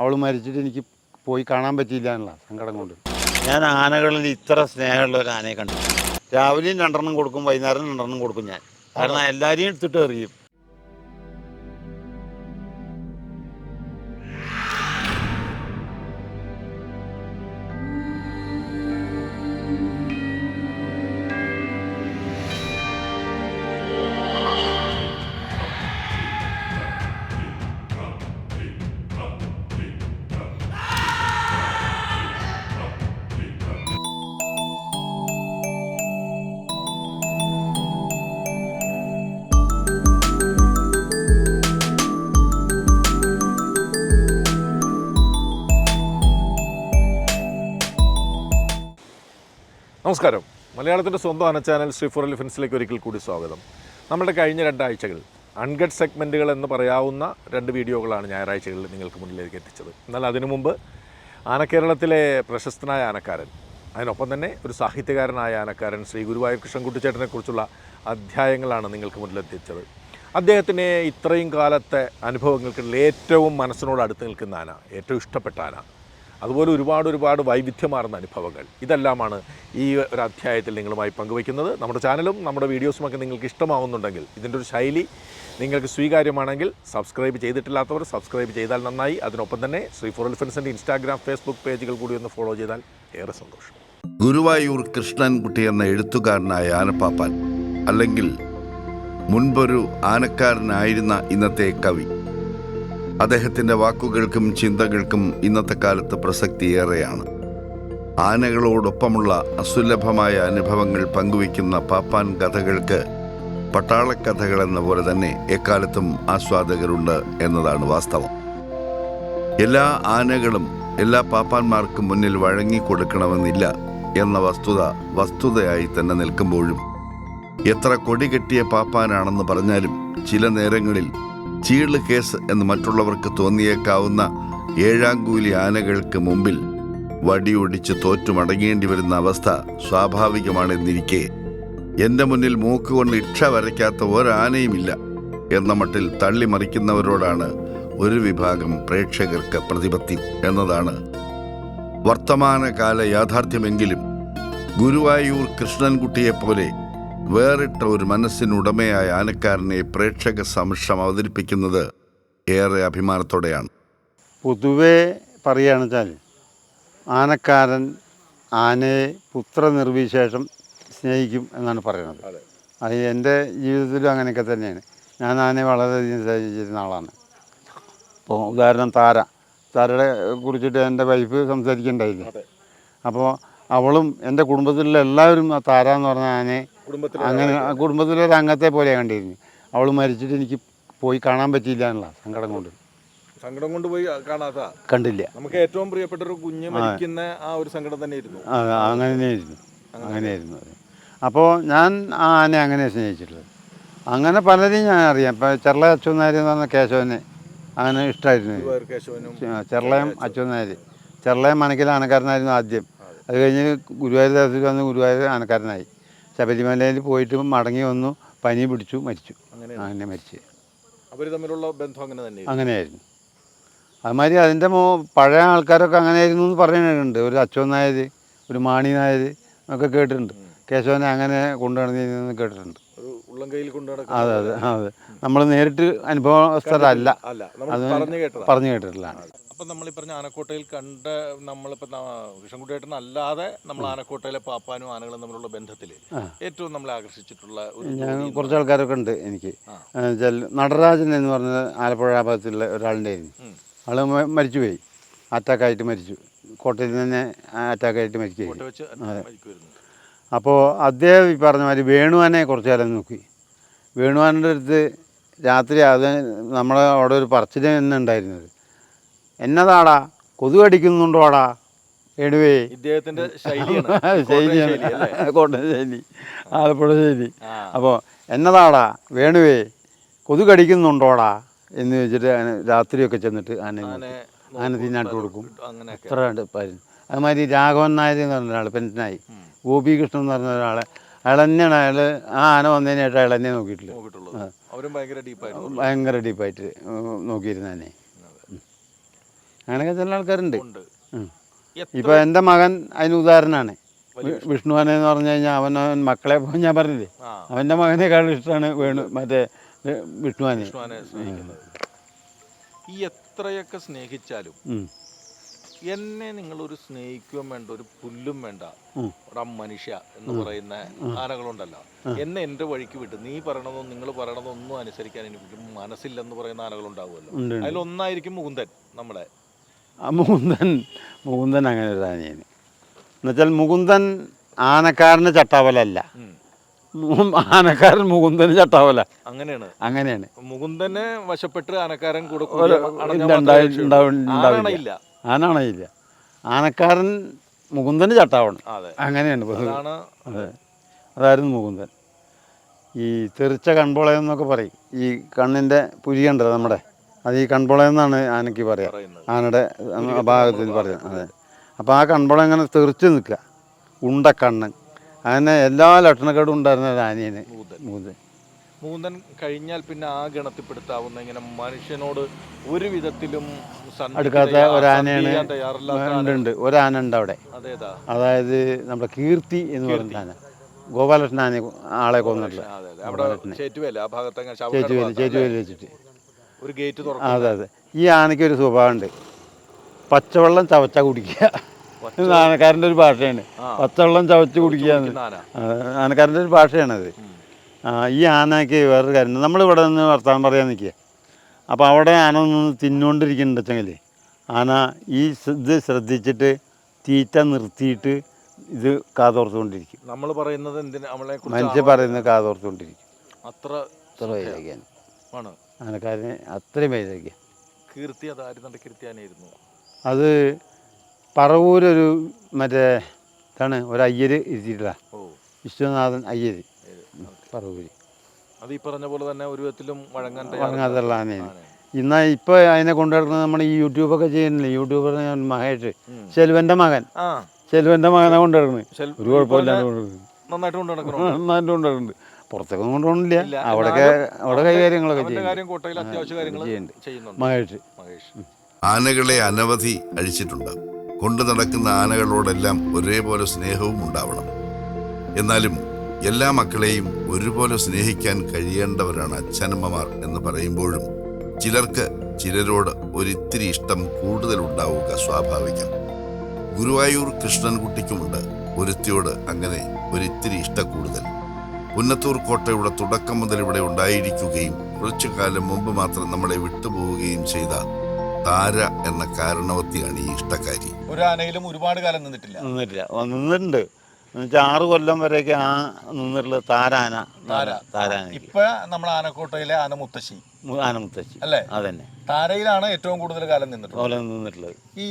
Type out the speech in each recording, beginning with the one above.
അവൾ മരിച്ചിട്ട് എനിക്ക് പോയി കാണാൻ പറ്റിയില്ല എന്നുള്ള സങ്കടം കൊണ്ട്. ഞാൻ ആനകളിൽ ഇത്ര സ്നേഹമുള്ള ഒരു ആനയെ കണ്ടു. രാവിലെയും രണ്ടെണ്ണം കൊടുക്കും വൈകുന്നേരം രണ്ടെണ്ണം കൊടുക്കും ഞാൻ. കാരണം എല്ലാവരെയും എടുത്തിട്ട് എറിയും. നമസ്കാരം. മലയാളത്തിന്റെ സ്വന്തം അന ചാനൽ ശ്രീ ഫോർ എലിഫൻസിലേക്ക് ഒരിക്കൽ കൂടി സ്വാഗതം. നമ്മുടെ കഴിഞ്ഞ രണ്ടാഴ്ചകൾ അൺഗഡ് സെഗ്മെന്റുകൾ എന്ന് പറയാവുന്ന രണ്ട് വീഡിയോകളാണ് ഞായറാഴ്ചകളിൽ നിങ്ങൾക്ക് മുന്നിലേക്ക് എത്തിച്ചത്. എന്നാൽ അതിനു മുമ്പ് ആനക്കേരളത്തിലെ പ്രശസ്തനായ ആനക്കാരൻ അതിനൊപ്പം തന്നെ ഒരു സാഹിത്യകാരനായ ആനക്കാരൻ ശ്രീ ഗുരുവായൂർ കൃഷ്ണൻകുട്ടിച്ചേട്ടനെക്കുറിച്ചുള്ള അധ്യായങ്ങളാണ് നിങ്ങൾക്ക് മുന്നിലെത്തിച്ചത് അദ്ദേഹത്തിന് ഇത്രയും കാലത്തെ അനുഭവങ്ങൾക്കിടയിൽ ഏറ്റവും മനസ്സിനോട് അടുത്ത് നിൽക്കുന്ന ആന ഏറ്റവും ഇഷ്ടപ്പെട്ട ആന അതുപോലെ ഒരുപാട് ഒരുപാട് വൈവിധ്യമാർന്ന അനുഭവങ്ങൾ. ഇതെല്ലാമാണ് ഈ ഒരു അധ്യായത്തിൽ നിങ്ങളുമായി പങ്കുവയ്ക്കുന്നത്. നമ്മുടെ ചാനലും നമ്മുടെ വീഡിയോസുമൊക്കെ നിങ്ങൾക്ക് ഇഷ്ടമാവുന്നുണ്ടെങ്കിൽ ഇതിന്റെ ഒരു ശൈലി നിങ്ങൾക്ക് സ്വീകാര്യമാണെങ്കിൽ സബ്സ്ക്രൈബ് ചെയ്തിട്ടില്ലാത്തവർ സബ്സ്ക്രൈബ് ചെയ്താൽ നന്നായി. അതിനൊപ്പം തന്നെ ശ്രീ ഫോർ എലിഫൻസിന്റെ ഇൻസ്റ്റാഗ്രാം ഫേസ്ബുക്ക് പേജുകൾ കൂടി ഒന്ന് ഫോളോ ചെയ്താൽ ഏറെ സന്തോഷം. ഗുരുവായൂർ കൃഷ്ണൻകുട്ടി എന്ന എഴുത്തുകാരനായ ആനപ്പാപ്പാൻ അല്ലെങ്കിൽ മുൻപൊരു ആനക്കാരനായിരുന്ന ഇന്നത്തെ കവി. അദ്ദേഹത്തിന്റെ വാക്കുകൾക്കും ചിന്തകൾക്കും ഇന്നത്തെ കാലത്ത് പ്രസക്തിയേറെയാണ് ആനകളോടൊപ്പമുള്ള അസുലഭമായ അനുഭവങ്ങൾ പങ്കുവയ്ക്കുന്ന പാപ്പാൻ കഥകൾക്ക് പട്ടാളക്കഥകൾ എന്ന പോലെ തന്നെ എക്കാലത്തും ആസ്വാദകരുണ്ട് എന്നതാണ് വാസ്തവം. എല്ലാ ആനകളും എല്ലാ പാപ്പാന്മാർക്കും മുന്നിൽ വഴങ്ങി കൊടുക്കണമെന്നില്ല എന്ന വസ്തുത വസ്തുതയായി തന്നെ നിൽക്കുമ്പോഴും എത്ര കൊടി കെട്ടിയ പാപ്പാനാണെന്ന് പറഞ്ഞാലും ചില നേരങ്ങളിൽ ചീൾ കേസ് എന്ന് മറ്റുള്ളവർക്ക് തോന്നിയേക്കാവുന്ന ഏഴാംകൂലി ആനകൾക്ക് മുമ്പിൽ വടിയൊടിച്ച് തോറ്റു മടങ്ങേണ്ടി വരുന്ന അവസ്ഥ സ്വാഭാവികമാണെന്നിരിക്കെ. എന്റെ മുന്നിൽ മൂക്കുകൊണ്ട് ഇക്ഷ വരയ്ക്കാത്ത ഒരാനയുമില്ല എന്ന മട്ടിൽ തള്ളിമറിക്കുന്നവരോടാണ് ഒരു വിഭാഗം പ്രേക്ഷകർക്ക് പ്രതിപത്തി എന്നതാണ്. വർത്തമാനകാല യാഥാർത്ഥ്യമെങ്കിലും ഗുരുവായൂർ കൃഷ്ണൻകുട്ടിയെപ്പോലെ വേറിട്ട ഒരു മനസ്സിനുടമയായ ആനക്കാരനെ പ്രേക്ഷക സമക്ഷം അവതരിപ്പിക്കുന്നത് ഏറെ അഭിമാനത്തോടെയാണ്. പൊതുവേ പറയുകയാണെന്ന് വെച്ചാൽ ആനക്കാരൻ ആനയെ പുത്രനിർവിശേഷം സ്നേഹിക്കും എന്നാണ് പറയുന്നത്. അത്. എന്റെ ജീവിതത്തിലും അങ്ങനെയൊക്കെ തന്നെയാണ്. ഞാൻ ആനയെ വളരെയധികം സ്നേഹിച്ചിരുന്ന ആളാണ്. അപ്പോൾ ഉദാഹരണം താര. താരയുടെ കുറിച്ചിട്ട് എന്റെ വൈഫ് സംസാരിക്കണ്ടായില്ലേ? അപ്പോൾ അവളും എന്റെ കുടുംബത്തിലുള്ള എല്ലാവരും ആ താര എന്ന് പറഞ്ഞ ആനയെ അങ്ങനെ ആ കുടുംബത്തിലെ ഒരു അംഗത്തെ പോലെ കണ്ടിരുന്നു. അവൾ മരിച്ചിട്ട് എനിക്ക് പോയി കാണാൻ പറ്റിയില്ല എന്നുള്ള സങ്കടം കൊണ്ട്. സങ്കടം കൊണ്ട് പോയി കാണാത്ത കണ്ടില്ല. നമുക്ക് ഏറ്റവും പ്രിയപ്പെട്ട ഒരു കുഞ്ഞ് മരിക്കുന്ന ആ ഒരു സങ്കടം തന്നെയായിരുന്നു. അങ്ങനെയായിരുന്നു അങ്ങനെയായിരുന്നു അപ്പോൾ ഞാൻ ആ ആനെ അങ്ങനെ സ്നേഹിച്ചിട്ടുള്ളത്. അങ്ങനെ പലരെയും ഞാൻ അറിയാം. ഇപ്പം ചെറുള അച്ഛനാരി എന്ന് പറഞ്ഞ കേശവനെ അങ്ങനെ ഇഷ്ടമായിരുന്നു ചെറുളയം അച്ഛനാരി ചെറുളയം മണക്കിൽ ആനക്കാരനായിരുന്നു ആദ്യം. അത്. കഴിഞ്ഞ് ഗുരുവായൂർ ദേവത്തിൽ വന്ന് ഗുരുവായൂർ ആനക്കാരനായി. ശബരിമലയിൽ പോയിട്ട് മടങ്ങി വന്നു പനി പിടിച്ചു മരിച്ചു. അങ്ങനെ മരിച്ചു. അവർ തമ്മിലുള്ള ബന്ധം അങ്ങനെ തന്നെ അങ്ങനെയായിരുന്നു. അതുമാതിരി അതിന്റെ മോ പഴയ ആൾക്കാരൊക്കെ അങ്ങനെയായിരുന്നു എന്ന് പറഞ്ഞിട്ടുണ്ട്. ഒരു അച്ഛൻ നായർ ഒരു മാണി നായർ ഒക്കെ കേട്ടിട്ടുണ്ട്. കേശവനെ അങ്ങനെ കൊണ്ടുനടന്നിരുന്നു കേട്ടിട്ടുണ്ട്. അതെ അതെ അതെ. നമ്മൾ നേരിട്ട് അനുഭവസ്ഥരല്ല അത് പറഞ്ഞു കേട്ടിട്ടുള്ളതാണ്. അപ്പം നമ്മൾ ഈ പറഞ്ഞ ആനക്കോട്ടയിൽ കണ്ട നമ്മളിപ്പോൾ കൃഷ്ണൻകുട്ടിയേട്ടൻ അല്ലാതെ നമ്മൾ ആനക്കോട്ടയിലെ പാപ്പാനും ആനകളും തമ്മിലുള്ള ബന്ധത്തിൽ ഏറ്റവും നമ്മളെ ആകർഷിച്ചിട്ടുള്ള ഒരു ഞാൻ കുറച്ച് ആൾക്കാരൊക്കെ ഉണ്ട് എനിക്ക്. നടരാജൻ എന്ന് പറഞ്ഞ ആലപ്പുഴ ഭാഗത്തുള്ള ഒരാളുടെ ആൾ മരിച്ചുപോയി. അറ്റാക്കായിട്ട് മരിച്ചു. കോട്ടയത്തിൽ നിന്ന് തന്നെ അറ്റാക്കായിട്ട് മരിക്കുകയായിരുന്നു അപ്പോൾ അദ്ദേഹം ഈ പറഞ്ഞ മാതിരി വേണുവാനെ കുറച്ച് കാലം നോക്കി. വേണുവാന്റെ അടുത്ത് രാത്രി അത് നമ്മളെ അവിടെ ഒരു പറച്ചിൽ തന്നെ ഉണ്ടായിരുന്നത് എന്നതാടാ? കൊതു കടിക്കുന്നുണ്ടോടാ എടുവേ ഇദ്ദേഹത്തിന്റെ ശൈലിയാണ്? കോട്ടയം ശൈലി ആലപ്പുഴ ശൈലി. അപ്പോൾ എന്നതാടാ? വേണുവേ കൊതു കടിക്കുന്നുണ്ടോടാ എന്ന് വെച്ചിട്ട് അങ്ങനെ രാത്രിയൊക്കെ ചെന്നിട്ട് ആന ആനെ തിന്നാട്ട് കൊടുക്കും. ഉണ്ട് പാരുന്നു അതുമാതിരി രാഘവൻ നായർ എന്ന് പറഞ്ഞ ഒരാൾ പെൻഷനായി ഗോപികൃഷ്ണൻ എന്ന് പറഞ്ഞ ഒരാൾ അയാൾ തന്നെയാണ് അയാൾ ആ ആന വന്നതിനായിട്ട് അയാൾ തന്നെ നോക്കിയിട്ടില്ല ഭയങ്കര ഡീപ്പായിട്ട് നോക്കിയിരുന്നതന്നെ അങ്ങനെയൊക്കെ ചില ആൾക്കാരുണ്ട്. ഇപ്പൊ എന്റെ മകൻ അതിന് ഉദാഹരണമാണ് വിഷ്ണുവനെ എന്ന് പറഞ്ഞു കഴിഞ്ഞാൽ അവൻ അവൻ മക്കളെ ഞാൻ പറഞ്ഞില്ലേ? അവന്റെ അവന്റെ മകനേക്കാളും ഇഷ്ടമാണ് വേണു മറ്റേ വിഷ്ണുവാനെ. ഈ എത്രയൊക്കെ സ്നേഹിച്ചാലും എന്നെ നിങ്ങൾ ഒരു സ്നേഹിക്കുകയും വേണ്ട ഒരു പുല്ലും വേണ്ട. മനുഷ്യ എന്ന് പറയുന്ന ആനകളുണ്ടല്ലോ. എന്നെ എന്റെ വഴിക്ക് വിട്ട് നീ പറയണതോ നിങ്ങൾ പറയണതോ ഒന്നും അനുസരിക്കാൻ എനിക്ക് മനസ്സില്ലെന്ന് പറയുന്ന ആനകളുണ്ടാവുമല്ലോ. അതിലൊന്നായിരിക്കും മുകുന്ദൻ നമ്മുടെ ആ മുകുന്ദൻ മുകുന്ദൻ അങ്ങനെ ഒരു ആനയാണ് എന്നുവെച്ചാൽ മുകുന്ദൻ ആനക്കാരന് ചട്ടാവലല്ല. ആനക്കാരൻ മുകുന്ദന് ചട്ടാവല. അങ്ങനെയാണ്. അങ്ങനെയാണ്. മുകുന്ദനെ വശപ്പെട്ട് ആനക്കാരൻ കൂടെ. ആനണയില്ല. ആനക്കാരൻ മുകുന്ദന് ചട്ടാവണം. അങ്ങനെയാണ് അതെ. അതായിരുന്നു മുകുന്ദൻ. ഈ തെറിച്ച കൺപൊളയെന്നൊക്കെ പറയും. ഈ കണ്ണിന്റെ പുരി കണ്ടത് നമ്മുടെ? അത് ഈ കൺപോളയം എന്നാണ് ആനയ്ക്ക് പറയാം. ആനയുടെ ഭാഗത്തിൽ പറയാം. അതെ. അപ്പോൾ ആ കൺപോളം ഇങ്ങനെ തെറിച്ച് നിൽക്കുക. ഉണ്ട കണ്ണ് അങ്ങനെ എല്ലാ ലക്ഷണക്കേടും ഉണ്ടായിരുന്ന ഒരു ആനയാണ് മൂന്നൻ കഴിഞ്ഞാൽ പിന്നെ ആ ഗണത്തിൽപ്പെടുത്താവുന്ന ഇങ്ങനെ മനുഷ്യനോട് ഒരു വിധത്തിലും എടുക്കാത്ത അടുക്കാത്ത ഒരാനയാണ് ഉണ്ട് ഒരാന ഉണ്ട് അവിടെ. അതായത് നമ്മുടെ കീർത്തി എന്ന് പറയുന്ന ആന. ഗോപാലകൃഷ്ണൻ ആന ആളെ കൊന്നിട്ടുള്ള ചേറ്റുവേല ഭാഗത്ത് ഭാഗത്ത് ചേച്ചുവേലി വെച്ചിട്ട്. ഒരു ഗേറ്റ് തുറക്കും. അതെ അതെ. ഈ ആനയ്ക്ക് ഒരു സ്വഭാവമുണ്ട്. പച്ചവെള്ളം ചവച്ച കുടിക്കുക. ആനക്കാരന്റെ ഒരു ഭാഷയാണ്. പച്ചവെള്ളം ചവച്ച് കുടിക്കുക ആനക്കാരന്റെ ഒരു ഭാഷയാണത്. ആ, ഈ ആനയ്ക്ക് വേറൊരു കാര്യം നമ്മളിവിടെ നിന്ന് വർത്തമാനം പറയാൻ നിൽക്കുക. അപ്പോൾ അവിടെ ആന നിന്ന് തിന്നുകൊണ്ടിരിക്കുന്നുണ്ടെച്ചെങ്കിൽ ആന ഈ ഇത് ശ്രദ്ധിച്ചിട്ട് തീറ്റ നിർത്തിയിട്ട് ഇത് കാതോർത്തുകൊണ്ടിരിക്കും നമ്മൾ പറയുന്നത് എന്തിനാ? നമ്മളെ മനുഷ്യ പറയുന്നത് കാതോർത്തുകൊണ്ടിരിക്കും അത്ര വൈരാഗ്യാണ് ആണ്. ആനക്കാരന് അത്രയും വൈരാഗ്യം കീർത്തി അതായിരുന്നു കീർത്തിയാനായിരുന്നു അത് പറവൂരൊരു മറ്റേ ഇതാണ് ഒരു അയ്യര് ഇരുത്തിയിട്ടില്ല ഓ. വിശ്വനാഥൻ അയ്യര്? പറവൂര്. അത് ഈ പറഞ്ഞ പോലെ തന്നെ ഒരു വിധത്തിലും വഴങ്ങാൻ വഴങ്ങാതുള്ള ആനയാണ്. ഇന്നാ ഇപ്പോൾ അതിനെ കൊണ്ടുനടക്കുന്നത് നമ്മൾ ഈ യൂട്യൂബൊക്കെ ചെയ്യുന്നില്ലേ? യൂട്യൂബർ ഞാൻ മഹേഷ്. ശെൽവന്റെ മകൻ. ആ. ശെൽവന്റെ മകനെ കൊണ്ടുനടക്കുന്നത് ശെൽ- ഒരു കുഴപ്പമില്ല നന്നായിട്ട് കൊണ്ടുനടക്കുന്നു നന്നായിട്ട് കൊണ്ടുനടക്കുന്നുണ്ട് പുറത്തേക്കൊന്നും കൊണ്ടുപോകണില്ല. അവിടെയൊക്കെ അവിടെ കൈകാര്യങ്ങളൊക്കെ ചെയ്യുന്നുണ്ട്. മഹേഷ്. ആനകളെ അനവധി അഴിച്ചിട്ടുണ്ട്. കൊണ്ടു നടക്കുന്ന ആനകളോടെല്ലാം ഒരേപോലെ സ്നേഹവും ഉണ്ടാവണം. എന്നാലും എല്ലാ മക്കളെയും ഒരുപോലെ സ്നേഹിക്കാൻ കഴിയേണ്ടവരാണ് അച്ഛനമ്മമാർ എന്ന് പറയുമ്പോഴും ചിലർക്ക് ചിലരോട് ഒരിത്തിരി ഇഷ്ടം കൂടുതൽ ഉണ്ടാവുക സ്വാഭാവികം. ഗുരുവായൂർ കൃഷ്ണൻകുട്ടിക്കുമുണ്ട്. ഒരുത്തിയോട് അങ്ങനെ ഒരിത്തിരി ഇഷ്ടക്കൂടുതൽ കൂടുതൽ. പുന്നത്തൂർ കോട്ടയുടെ തുടക്കം മുതൽ ഇവിടെ ഉണ്ടായിരിക്കുകയും കുറച്ചു കാലം മുമ്പ് മാത്രം നമ്മളെ വിട്ടുപോവുകയും ചെയ്ത താര എന്ന കാരണവത്തിയാണ് ഈ ഇഷ്ടക്കാരി. ഒരു ആനയിലും ഒരുപാട് കാലം നിന്നിട്ടില്ല. നിന്നിട്ടില്ല. നിന്നിട്ടുണ്ട്. എന്നുവെച്ചാൽ ആറ് കൊല്ലം വരെയൊക്കെ ആ നിന്നിട്ടുള്ള താരാന താര. താരാന ഇപ്പൊ നമ്മുടെ ആനക്കോട്ടയിലെ ആന മുത്തശ്ശി. ആന മുത്തശ്ശി. അല്ലേ? അതന്നെ. താരയിലാണ് ഏറ്റവും കൂടുതൽ കാലം നിന്നിട്ടുള്ളത്. നിന്നിട്ടുള്ളത്. ഈ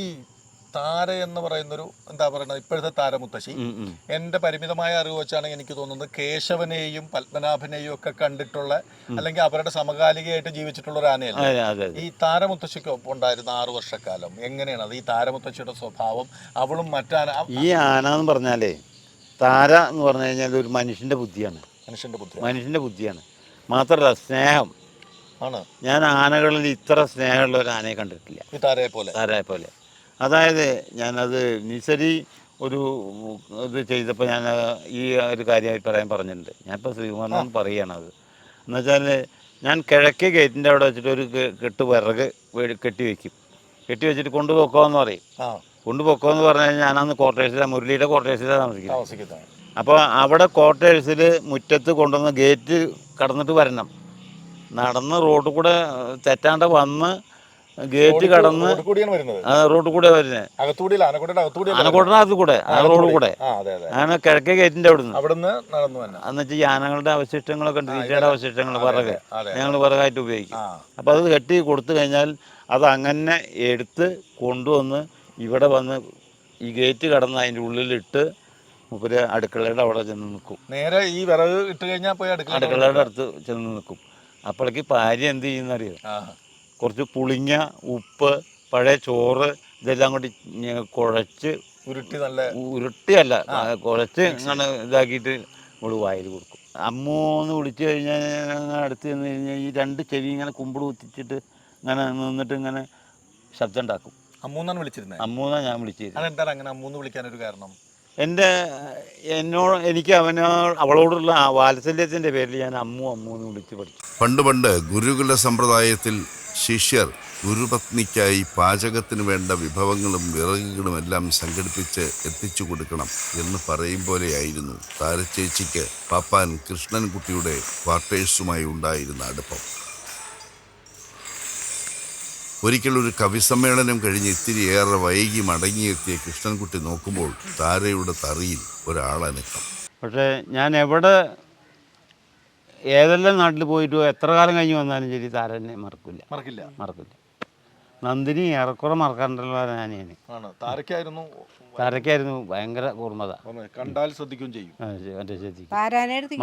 താര എന്ന് പറയുന്നൊരു എന്താ പറയുന്നത് ഇപ്പോഴത്തെ താര മുത്തശ്ശി ഉം, ഉം. എന്റെ പരിമിതമായ അറിവ് വെച്ചാണ് എനിക്ക് തോന്നുന്നത് കേശവനെയും പത്മനാഭനെയും ഒക്കെ കണ്ടിട്ടുള്ള അല്ലെങ്കിൽ അവരുടെ സമകാലികയായിട്ട് ജീവിച്ചിട്ടുള്ള ഒരു ആനയല്ല? ഈ താരമുത്തശ്ശിക്കൊപ്പം ഉണ്ടായിരുന്ന ആറു വർഷക്കാലം എങ്ങനെയാണ് അത്? ഈ താരമുത്തശ്ശിയുടെ സ്വഭാവം അവളും മറ്റാന ഈ ആന എന്ന് പറഞ്ഞാലേ താര എന്ന് പറഞ്ഞു കഴിഞ്ഞാൽ ഒരു മനുഷ്യന്റെ ബുദ്ധിയാണ്. മനുഷ്യന്റെ ബുദ്ധി മനുഷ്യന്റെ ബുദ്ധിയാണ്. മാത്രമല്ല സ്നേഹം. ആണ്. ഞാൻ ആനകളിൽ ഇത്ര സ്നേഹമുള്ള ഒരു ആനയെ കണ്ടിട്ടില്ല. ഈ താരയെ പോലെ താരയെ പോലെ അതായത് ഞാനത് നിസരി ഒരു ഇത് ചെയ്തപ്പോൾ ഞാൻ ഈ ഒരു കാര്യമായി പറയാൻ പറഞ്ഞിട്ടുണ്ട്. ഞാനിപ്പോൾ ശ്രീകുമാറിനോട് പറയുകയാണ് അത് എന്നുവെച്ചാൽ ഞാൻ കിഴക്കേ ഗേറ്റിന്റെ അവിടെ വെച്ചിട്ട് ഒരു കെട്ട് വിറക് കെട്ടി വെക്കും. കെട്ടി വെച്ചിട്ട് കൊണ്ടുപോക്കോന്ന് പറയും. ആ. കൊണ്ടുപോക്കോന്ന് പറഞ്ഞു കഴിഞ്ഞാൽ ഞാനന്ന് ക്വാർട്ടേഴ്സിലാണ് മുരളിയുടെ ക്വാർട്ടേഴ്സിലാണ് താമസിക്കുന്നത്. താമസിക്കുന്നത്. അപ്പോൾ അവിടെ ക്വാർട്ടേഴ്സിൽ മുറ്റത്ത് കൊണ്ടുവന്ന് ഗേറ്റ് കടന്നിട്ട് വരണം. നടന്ന് റോഡ് കൂടെ തെറ്റാണ്ട് വന്ന് ഗേറ്റ് കടന്ന് റോഡ് കൂടിയാണ് വരുന്നത്. റോഡിൽ കൂടെ വരുന്നത് അകത്തൂടിയല്ല ആനക്കോട്ടയുടെ അകത്തൂടിയല്ല ആനക്കോട്ടനകത്ത് കൂടെ ആ റോഡ് കൂടെ അങ്ങനെ കിഴക്കേ ഗേറ്റിന്റെ അവിടുന്ന്. നടന്നു തന്നെ. അന്ന് വെച്ചാൽ ഈ ആനകളുടെ അവശിഷ്ടങ്ങളൊക്കെ ഉണ്ട് തീറ്റയുടെ അവശിഷ്ടങ്ങൾ വിറക്. ഞങ്ങൾ വിറകായിട്ട് ഉപയോഗിക്കും. അപ്പൊ അപ്പോൾ അത് കെട്ടി കൊടുത്തു കഴിഞ്ഞാൽ അത് അങ്ങനെ എടുത്ത് കൊണ്ടുവന്ന് ഇവിടെ വന്ന് ഈ ഗേറ്റ് കടന്ന് അതിന്റെ ഉള്ളിലിട്ട് മുപ്പര് അടുക്കളയുടെ അവിടെ ചെന്ന് നിൽക്കും. നേരെ ഈ വിറക് ഇട്ട് കഴിഞ്ഞാൽ പോയി അടുക്കള അടുക്കളയുടെ അടുത്ത് ചെന്ന് നിൽക്കും. അപ്പോഴേക്ക് ഭാര്യ എന്ത് ചെയ്യുന്നറിയോ? കുറച്ച് പുളിങ്ങ ഉപ്പ് പഴയ ചോറ് ഇതെല്ലാം കൂടി കുഴച്ച് ഉരുട്ടി നല്ല ഉരുട്ടിയല്ല കുഴച്ച് ഇങ്ങനെ ഇതാക്കിയിട്ട് നമ്മൾ വായിൽ കൊടുക്കും. അമ്മൂ എന്ന് വിളിച്ചു കഴിഞ്ഞാൽ അടുത്ത് ചെന്ന് കഴിഞ്ഞാൽ ഈ രണ്ട് ചെവി ഇങ്ങനെ കുമ്പിട് കുത്തിച്ചിട്ട് ഇങ്ങനെ നിന്നിട്ട് ഇങ്ങനെ ശബ്ദം ഉണ്ടാക്കും. അമ്മൂന്നാണ് വിളിച്ചിരുന്നത് അമ്മൂന്നാണ് ഞാൻ വിളിച്ചത്. അതെന്താണ് അങ്ങനെ അമ്മൂന്ന് വിളിക്കാനൊരു കാരണം? എന്റെ എന്നോട് എനിക്ക് അവനോ അവളോടുള്ള ആ വാത്സല്യത്തിന്റെ പേരിൽ ഞാൻ അമ്മു അമ്മു എന്ന് വിളിച്ച് പഠിച്ചു. പണ്ട് പണ്ട് ഗുരുകുല സമ്പ്രദായത്തിൽ ശിഷ്യർ ഗുരുപത്നിക്കായി പാചകത്തിന് വേണ്ട വിഭവങ്ങളും വിറകുകളും എല്ലാം സംഘടിപ്പിച്ച് എത്തിച്ചു കൊടുക്കണം എന്ന് പറയും പോലെയായിരുന്നു താരച്ചേച്ചിക്ക് പാപ്പാൻ കൃഷ്ണൻകുട്ടിയുടെ ക്വാർട്ടേഴ്സുമായി ഉണ്ടായിരുന്ന അടുപ്പം. ഒരിക്കൽ ഒരു കവിസമ്മേളനം കഴിഞ്ഞ് ഇത്തിരി ഏറെ വൈകി മടങ്ങിയെത്തിയ കൃഷ്ണൻകുട്ടി നോക്കുമ്പോൾ താരയുടെ തറിയിൽ ഒരാളനക്കം. പക്ഷേ ഞാൻ എവിടെ ഏതെല്ലാം നാട്ടിൽ പോയിട്ടോ എത്ര കാലം കഴിഞ്ഞ് വന്നാലും ശരി താരനെ മറക്കില്ല. മറക്കില്ല. മറക്കില്ല. നന്ദിനി ഏറെക്കുറെ മറക്കാണ്ടല്ലോ ഞാനേന് ആണ്. താരക്കായിരുന്നു താരക്കായിരുന്നു ഭയങ്കര ഓർമ്മത. കണ്ടാൽ ശ്രദ്ധിക്കുകയും ചെയ്യും.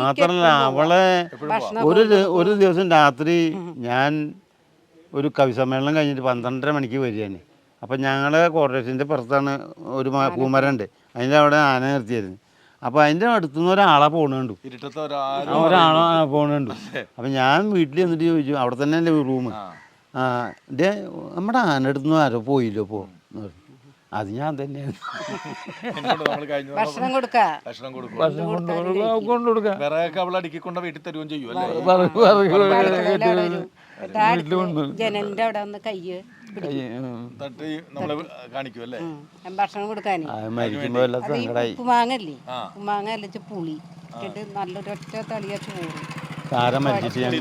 മാത്രമല്ല അവളെ ഒരു ഒരു ദിവസം രാത്രി ഞാൻ ഒരു കവി സമ്മേളനം കഴിഞ്ഞിട്ട് പന്ത്രണ്ടര മണിക്ക് വരികയാണ്. അപ്പം ഞങ്ങളെ കോർപ്പറേഷന്റെ പുറത്താണ് ഒരു പൂമരമുണ്ട് അതിന്റെ അവിടെ ആന നിർത്തിയായിരുന്നു അപ്പോൾ അതിന്റെ അടുത്തുനിന്ന് ഒരാളെ പോണുണ്ട് ഇരുട്ടത്തെ ഒരാൾ ആ ഒരാളെ പോണുണ്ട് അപ്പം ഞാൻ വീട്ടിൽ എന്നിട്ട് ചോദിച്ചു അവിടെ തന്നെ അല്ലേ റൂം ആ ഇതേ നമ്മുടെ ആന അടുത്തുനിന്ന് ആരോ പോയില്ലോ പോ. അത് ഞാൻ തന്നെയാണ്. ഭക്ഷണം കൊടുക്ക? ഭക്ഷണം കൊടുക്കും. ഭക്ഷണം കൊണ്ട് കൊടുക്കുക കൊണ്ട് കൊടുക്കുക വിറകൊക്കെ അവൾ അടുക്കിക്കൊണ്ട് വീട്ടിൽ തരുകയും ചെയ്യും അല്ലേ? പറ- പറ- അടുക്കളയിലെ അവിടെ ജനലിന്റെ അവിടെ ഒന്ന് കയ്യ് തട്ടി നമ്മളെ കാണിക്കും അല്ലേ? ഭക്ഷണം ഉപ്പുമാങ്ങല്ലേ? ഉപ്പുമാങ്ങ അല്ലച്ച് പുളി ഇട്ടിട്ട് നല്ലൊരു ഒറ്റ തളിയ ചോറ് താരം മരിച്ചിട്ട് ഞാൻ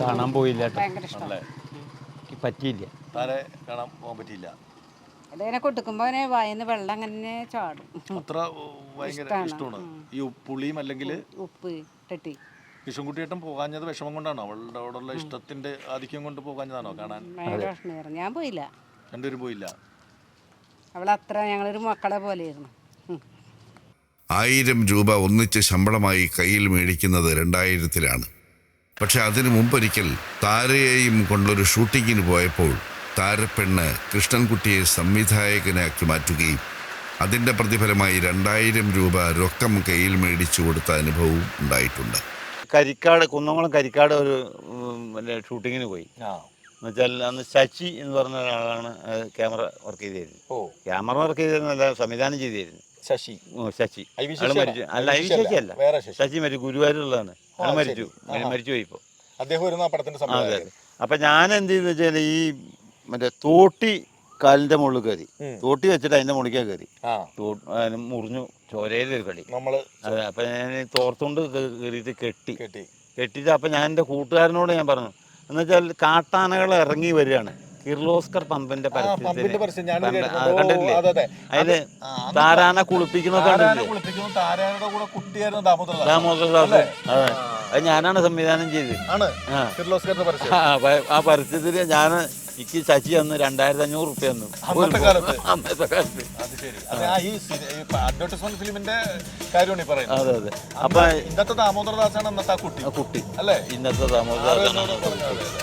കാണാൻ പോയില്ല ഭയങ്കര പറ്റിയില്ല. താരെ കാണാൻ പോകാൻ പറ്റിയില്ല. അതിനെ കൊടുക്കുമ്പോ അവനെ വായന്ന് വെള്ളം അങ്ങനെ ചാടും. അത്ര ഭയങ്കര ഇഷ്ടമാണ്. ഈ പുളിയും അല്ലെങ്കിൽ ഉപ്പ് ഇട്ടിട്ട്. കിഷൻകുട്ടിയേട്ടൻ പോകാഞ്ഞത് വിഷമം കൊണ്ടാണോ? അവളുടെ അവിടെയുള്ള ഇഷ്ടത്തിന്റെ ആധിക്യം കൊണ്ട് പോകാഞ്ഞതാണോ കാണാൻ? ഭയങ്കര ഞാൻ പോയില്ല. രണ്ടുപേരും പോയില്ല. അവൾ അത്ര ഞങ്ങളൊരു മക്കളെ പോലെയായിരുന്നു. ആയിരം രൂപ ഒന്നിച്ച് ശമ്പളമായി കയ്യിൽ മേടിക്കുന്നത് രണ്ടായിരത്തിലാണ്. പക്ഷെ അതിനു മുമ്പൊരിക്കൽ താരയെയും കൊണ്ടൊരു ഷൂട്ടിങ്ങിന് പോയപ്പോൾ താരപ്പെണ്ണ് കൃഷ്ണൻകുട്ടിയെ സംവിധായകനാക്കി മാറ്റുകയും അതിന്റെ പ്രതിഫലമായി രണ്ടായിരം രൂപ രൊക്കം കയ്യിൽ മേടിച്ചു കൊടുത്ത അനുഭവവും ഉണ്ടായിട്ടുണ്ട്. കരിക്കാട് കുന്നംകുളം കരിക്കാട് ഒരു പിന്നെ ഷൂട്ടിങ്ങിന് പോയി. എന്നുവെച്ചാൽ അന്ന് ശശി എന്ന് പറഞ്ഞ ഒരാളാണ് ക്യാമറ വർക്ക് ചെയ്തിരുന്നത്. ഓ. ക്യാമറ വർക്ക് ചെയ്തിരുന്നല്ല സംവിധാനം ചെയ്തിരുന്നു ശശി. ഓ, ശശി. അയാൾ മരിച്ചു. അല്ല ഐ വി ശശി അല്ല ശശി. മരിച്ചു. ഗുരുവായൂരുള്ളതാണ്. അയാൾ ശരി. മരിച്ചു മരിച്ചു പോയി ഇപ്പോൾ അദ്ദേഹം വരുന്ന പടത്തിന്റെ അതെ അപ്പൊ ഞാൻ എന്ത് ചെയ്തെന്ന് വെച്ചാൽ ഈ മറ്റേ തോട്ടി കാലിന്റെ മുകളിൽ കയറി. തോട്ടി വെച്ചിട്ട് അതിന്റെ മുകളിലേക്ക് കയറി. മുറിഞ്ഞു ചോരയിലൊരു കളി നമ്മൾ അതെ അപ്പം ഞാൻ തോർത്തുകൊണ്ട് കെട്ടി കയറിയിട്ട് കെട്ടി. കെട്ടിട്ട് കെട്ടിയിട്ട് അപ്പം ഞാൻ എന്റെ കൂട്ടുകാരനോട് ഞാൻ പറഞ്ഞു എന്നുവെച്ചാൽ കാട്ടാനകൾ ഇറങ്ങി വരികയാണ്. കിർലോസ്കർ പമ്പിന്റെ അതെ അതിൽ താരാന കുളിപ്പിക്കുന്നത് കണ്ടില്ലേ ദാമോദരദാസ് അതെ. അത് ഞാനാണ് സംവിധാനം ചെയ്തത്. ആ. പരസ്യത്തിന് ഞാൻ എനിക്ക് ശശി അന്ന് രണ്ടായിരത്തി അഞ്ഞൂറ് റുപ്യ തന്നു. അന്നത്തെ കാലത്ത്? അന്നത്തെ കാലത്ത്. അത് ശരി. അത് ആ ഈ അഡ്വർടൈസ്മെന്റ് ഫിലിമിന്റെ കാര്യമാണ് ഈ പറയുന്നത്. അതെ അതെ. അപ്പൊ ഇന്നത്തെ ദാമോദരദാസാണ് അന്നത്തെ ആ കുട്ടി. ആ കുട്ടി. അല്ലേ? ഇന്നത്തെ ദാമോദരദാസാണ്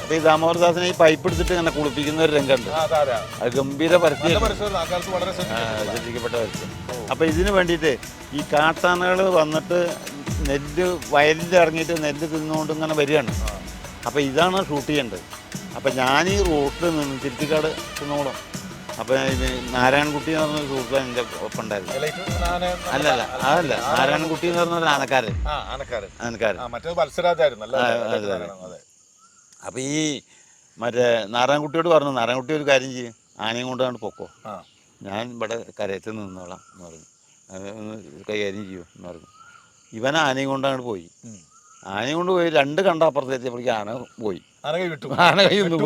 അപ്പൊ ഈ ദാമോദരദാസിനെ ഈ പൈപ്പ് എടുത്തിട്ട് ഇങ്ങനെ കുളിപ്പിക്കുന്ന ഒരു രംഗമുണ്ട്. ആ താരാ അത്. ഗംഭീര നല്ല പരസ്യം പരസ്യമായിരുന്നു. ആ കാലത്ത് വളരെ ആ, ശ്രദ്ധിക്കപ്പെട്ട. ശ്രദ്ധിക്കപ്പെട്ട പരസ്യം. അപ്പൊ ഇതിന് വേണ്ടിയിട്ട് ഈ കാട്ടാനകൾ വന്നിട്ട് നെല്ല് വയലിൽ ഇറങ്ങിയിട്ട് നെല്ല് തിന്നുകൊണ്ട് ഇങ്ങനെ വരികയാണ്. അപ്പൊ ഇതാണ് ഷൂട്ട് ചെയ്യേണ്ടത്. അപ്പൊ ഞാൻ ഈ റോട്ടിൽ നിന്ന് തിരുത്തിക്കാട് കുന്നോളം അപ്പം നാരായണൻകുട്ടി എന്ന് പറഞ്ഞ സുഹൃത്ത് എന്റെ ഒപ്പം ഉണ്ടായിരുന്നു. അല്ല അല്ല അതല്ല. നാരായണൻകുട്ടി എന്ന് പറഞ്ഞ ഒരു ആനക്കാരൻ. ആനക്കാരൻ. അപ്പൊ ഈ മറ്റേ നാരായണൻകുട്ടിയോട് പറഞ്ഞു നാരായണൻകുട്ടി ഒരു കാര്യം ചെയ്യും. ആനയും കൊണ്ടാണ് പൊക്കോ. ഞാൻ ഇവിടെ കരയത്ത് നിന്നോളാം എന്ന് പറഞ്ഞു. കൈകാര്യം ചെയ്യൂ എന്ന് പറഞ്ഞു. ഇവൻ ആനയും കൊണ്ടാണ് പോയി. ആനയും കൊണ്ട് പോയി. രണ്ട് കണ്ട അപ്പുറത്തെത്തിയപ്പോഴേക്കും ആന പോയി.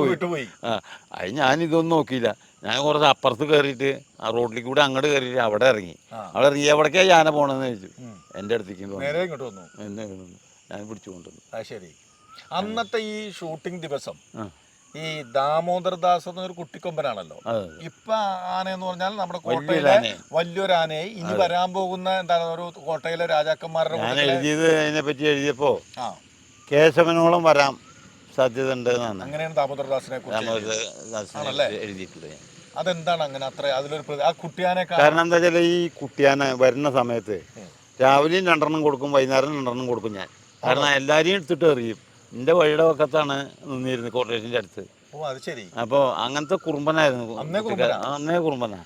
വിട്ടുപോയി ആ അത് ഞാനിതൊന്നും നോക്കിയില്ല. ഞാൻ കുറച്ച് അപ്പുറത്ത് കയറിയിട്ട് ആ റോഡിലേക്ക് കൂടെ അങ്ങോട്ട് കയറിയിട്ട് അവിടെ ഇറങ്ങി. അവിടെ ഇറങ്ങി എവിടേക്കാ ആന പോണെന്ന് ചോദിച്ചു. എന്റെ അടുത്തേക്ക് വന്നു. എന്നെ ഞാൻ പിടിച്ചു കൊണ്ടുവന്നു. ശരി. അന്നത്തെ ഈ ഷൂട്ടിംഗ് ദിവസം ഈ ഈ ദാമോദരദാസ് എന്നൊരു കുട്ടിക്കൊമ്പനാണല്ലോ. ഇപ്പൊ ആന എന്ന് പറഞ്ഞാൽ നമ്മുടെ കോട്ടയിലെ വലിയൊരു ആനയെ. ഇനി വരാൻ പോകുന്ന എന്താണ് ഒരു കോട്ടയിലെ രാജാക്കന്മാരുടെ എഴുതിയത് അതിനെ പറ്റി എഴുതിയപ്പോ കേശവനോളം വരാം. സാധ്യത അങ്ങനെയാണ് ദാമോദരദാസിനെ കുറിച്ച്? എഴുതിയിട്ടുള്ളത്. അതെന്താണ് അങ്ങനെ അത്ര അതിലൊരു ആ കുട്ടിയാനെ കാരണം എന്താ വെച്ചാൽ ഈ കുട്ടിയാനെ വരുന്ന സമയത്ത് രാവിലെയും രണ്ടെണ്ണം കൊടുക്കും വൈകുന്നേരം രണ്ടെണ്ണം കൊടുക്കും ഞാൻ. കാരണം എല്ലാവരെയും എടുത്തിട്ട് എറിയും. എന്റെ വഴിയുടെ പക്കത്താണ് നിന്നിരുന്നത് കോർപ്പറേഷന്റെ അടുത്ത്. അപ്പോൾ അങ്ങനത്തെ കുറുമ്പനായിരുന്നു. അന്നേ കുറുമ്പന? ആ, അന്നേ കുറുമ്പനാ.